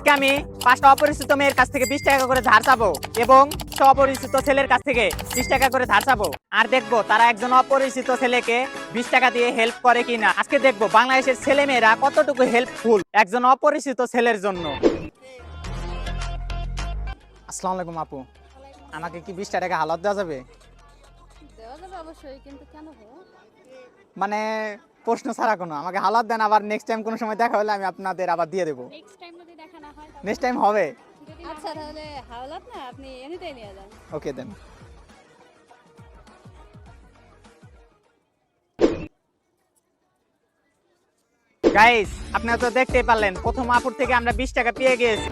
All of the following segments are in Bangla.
আজকে আমি পাঁচটা অপরিচিত মেয়ের কাছ থেকে বিশ টাকা করে ধার চাবো এবং অপরিচিত ছেলের কাছ থেকে বিশ টাকা করে ধার চাবো। আর দেখব তারা একজন অপরিচিত ছেলেকে বিশ টাকা দিয়ে হেল্প করে কিনা। আজকে দেখব বাংলাদেশের ছেলে মেয়েরা কতটুকু হেল্পফুল একজন অপরিচিত ছেলের জন্য। আসসালামু আলাইকুম আপু। আমাকে কি বিশ টাকা হালত দেওয়া যাবে? মানে প্রশ্ন ছাড়া কোনো। আমাকে হালাত দেন আবার নেক্সট টাইম কোনো সময় দেখা হলে আমি আপনাদের আবার দিয়ে দেবো। নেক্সট টাইম নেক্সট টাইম হবে। আচ্ছা তাহলে হাওলাত না আপনি এমনিতেই নিয়ে যান। ওকে দেন গাইস আপনারা তো দেখতেই পারলেন প্রথম আপুর থেকে আমরা বিশ টাকা পেয়ে গিয়েছি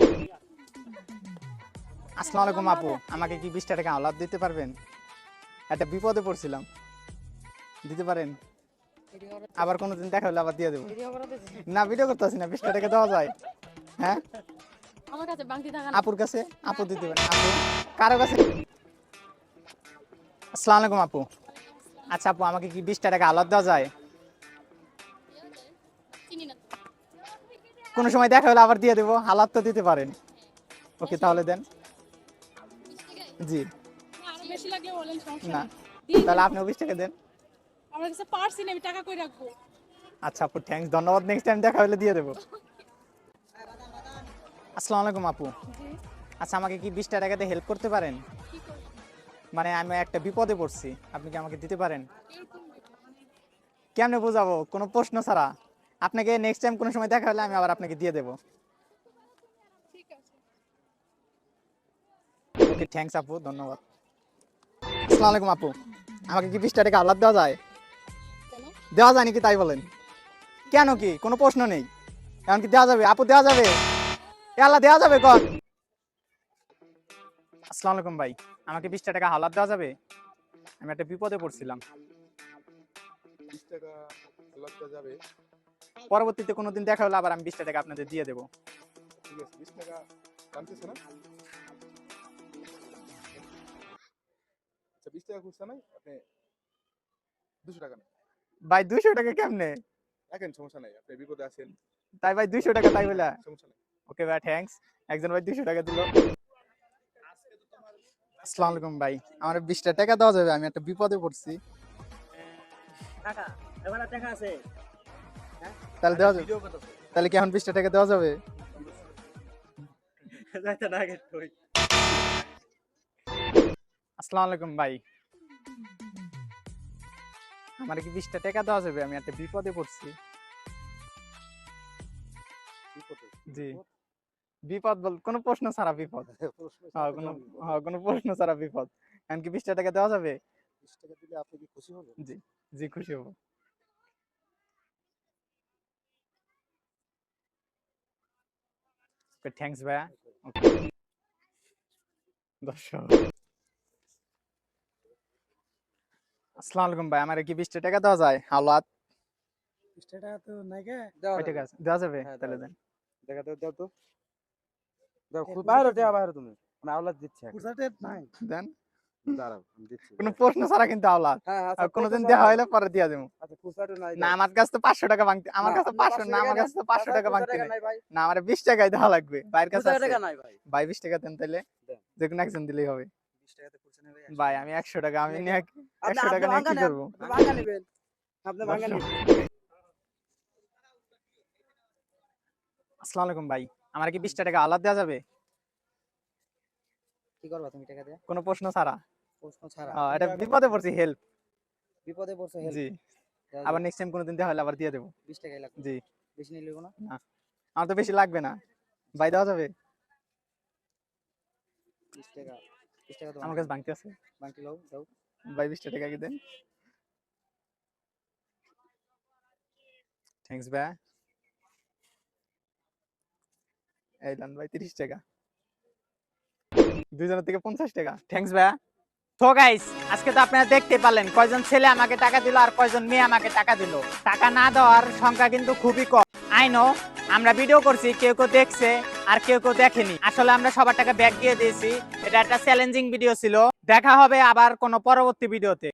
আসসালামু আলাইকুম আপু আমাকে কি বিশ টাকা আলাদ দিতে পারবেন? একটা বিপদে পড়ছিলাম। দিতে পারেন? আবার কোনোদিন দেখা হলে আবার দিয়ে দেবো। না ভিডিও করতেছি না বিশ টাকা দেওয়া যায়। হ্যাঁ? আমার কাছে বাংতি টাকা আপুর কাছে? আপু দিতে পারেন। আপু কারও কাছে? আসসালামু আলাইকুম আপু। আচ্ছা আপু আমাকে কি বিশ টাকা আলাদা দেওয়া যায়? কোনো সময় দেখা হলে আবার দিয়ে দেবো। হালাত তো দিতে পারেন। ওকে তাহলে দেন। জি। না। তাহলে আপনি বিশ টাকা দেন। আমার কাছে টাকা কই রাখব? আচ্ছা আপু থ্যাঙ্কস ধন্যবাদ। নেক্সট টাইম দেখা হলে দিয়ে দেবো। আসসালামু আলাইকুম আপু। আচ্ছা আমাকে কি বিশ টাকাতে হেল্প করতে পারেন? মানে আমি একটা বিপদে পড়ছি, আপনি কি আমাকে দিতে পারেন? কেমনে বোঝাবো? কোনো প্রশ্ন ছাড়া। আপনাকে নেক্সট টাইম কোনো সময় দেখা হলে আমি আবার আপনাকে দিয়ে দেবো। ওকে থ্যাঙ্কস আপু, ধন্যবাদ। আসসালামু আলাইকুম আপু। আমাকে কি বিশ টাকা আলাদা দেওয়া যায়? দেওয়া যায় নাকি তাই বলেন? কেন কি? কোনো প্রশ্ন নেই। এমন কি দেওয়া যাবে? আপু, দেওয়া যাবে। এ আল্লাহ দেওয়া যাবে কর। আসসালামু আলাইকুম ভাই। আমাকে বিশ টাকা হালাত দেওয়া যাবে? আমি একটা বিপদে পড়ছিলাম। বিশ টাকা লাগতে যাবে। পরবর্তীতে কোনোদিন দেখা হলে আবার আমি বিশ টাকা আপনাদের দিয়ে দেবো। ঠিক আছে বিশ টাকা জানতেছে না? আচ্ছা বিশ টাকা খুঁজছে নাই? আপনি দুশো টাকা নেন। ভাই দুইশো টাকা কেমনে? রাখেন সমস্যা নাই। আপনি বিপদে আছেন। তাই ভাই দুইশো টাকা তাই বলে। সমস্যা নাই। ওকে ভাই থ্যাঙ্কস একজন ভাই দুইশো টাকা দিল। আসসালামু আলাইকুম ভাই। আমার বিশটা টাকা দেওয়া যাবে আমি একটা বিপদে পড়ছি। আছে। তাহলে দেওয়া যাবে তাহলে কি এখন বিশটা টাকা দেওয়া যাবে? আসসালামু আলাইকুম ভাই। আমার কি বিশটা টাকা দেওয়া যাবে? আমি একটা বিপদে পড়ছি। বিপদে? জি। বিপদ বল কোনো প্রশ্ন ছাড়া বিপদ। হ্যাঁ কোনো হ্যাঁ কোনো প্রশ্ন ছাড়া বিপদ। এখন কি বিশটা টাকা দেওয়া যাবে? বিশ টাকা দিলে আপনি কি খুশি হবেন? জি খুশি হব। থ্যাঙ্কস ভাইয়া। দর্শক। আসসালামু আলাইকুম ভাই আমার কি বিশটা টাকা দেওয়া যায়? হাওলাত বিশ টাকা তো নাই। দেওয়া যাবে? হ্যাঁ, তাহলে দেন। দেখা দাও তো। বাইরে দেয়া বাইরে তুমি। আমি আওলাদ দিচ্ছি নাই। দেন। দাঁড়াও আমি দিচ্ছি। কোনো প্রশ্ন ছাড়া কিন্তু আওলাদ। হ্যাঁ কোনোদিন দেওয়া হইলে পরে দিয়া দেবো আচ্ছা কুসাটে নাই না আমার কাছে তো পাঁচশো টাকা ভাঙতে আমার কাছে পাঁচশো না আমার কাছে তো পাঁচশো টাকা ভাঙতে না আমার বিশ টাকায় দেওয়া লাগবে। বাইরের কাছে আছে। টাকা নাই ভাই। ভাই বিশ টাকা দেন তাহলে যে কোনো একজন দিলেই হবে। ভাই আমি একশো টাকা আমি একশো টাকা নিয়ে কি করব? আপনি ভাঙা নেবেন। আপনি ভাঙা দর্শক। নেবেন। আসসালামু আলাইকুম ভাই। আমার কি বিশ টাকা আলাদা দেওয়া যাবে? কি করবা তুমি টাকা দিয়ে? কোনো প্রশ্ন ছাড়া। প্রশ্ন ছাড়া। আহ, এটা বিপদে পড়ছি হেল্প বিপদে পড়ছে হেল্প জি। আবার নেক্সট টাইম কোনোদিন দেওয়া হলে আবার দিয়ে দেবো। বিশ টাকাই লাগবে। জি। বেশি নিয়ে নেব না? আমার তো বেশি লাগবে না। ভাই দেওয়া যাবে? বিশ টাকা। বিশ টাকা আমার কাছে ভাঙতে আছে। বাংটি লাও দাও। ভাই বিশ টাকা কি দেন? থ্যাঙ্কস ভাই। এই ভাই, তিরিশ টাকা। দুইজনের থেকে পঞ্চাশ টাকা। থ্যাঙ্কস ভাই তো গাইস আজকে তো আপনারা দেখতে পারলেন কয়জন ছেলে আমাকে টাকা দিল আর কয়জন মেয়ে আমাকে টাকা দিল। টাকা না দেওয়ার সংখ্যা কিন্তু খুবই কম। আই নো আমরা ভিডিও করছি, কেউ কেউ দেখছে আর কেউ কেউ দেখেনি। আসলে আমরা সবার টাকা ব্যাক দিয়ে দিয়েছি। এটা একটা চ্যালেঞ্জিং ভিডিও ছিল। দেখা হবে আবার কোনো পরবর্তী ভিডিওতে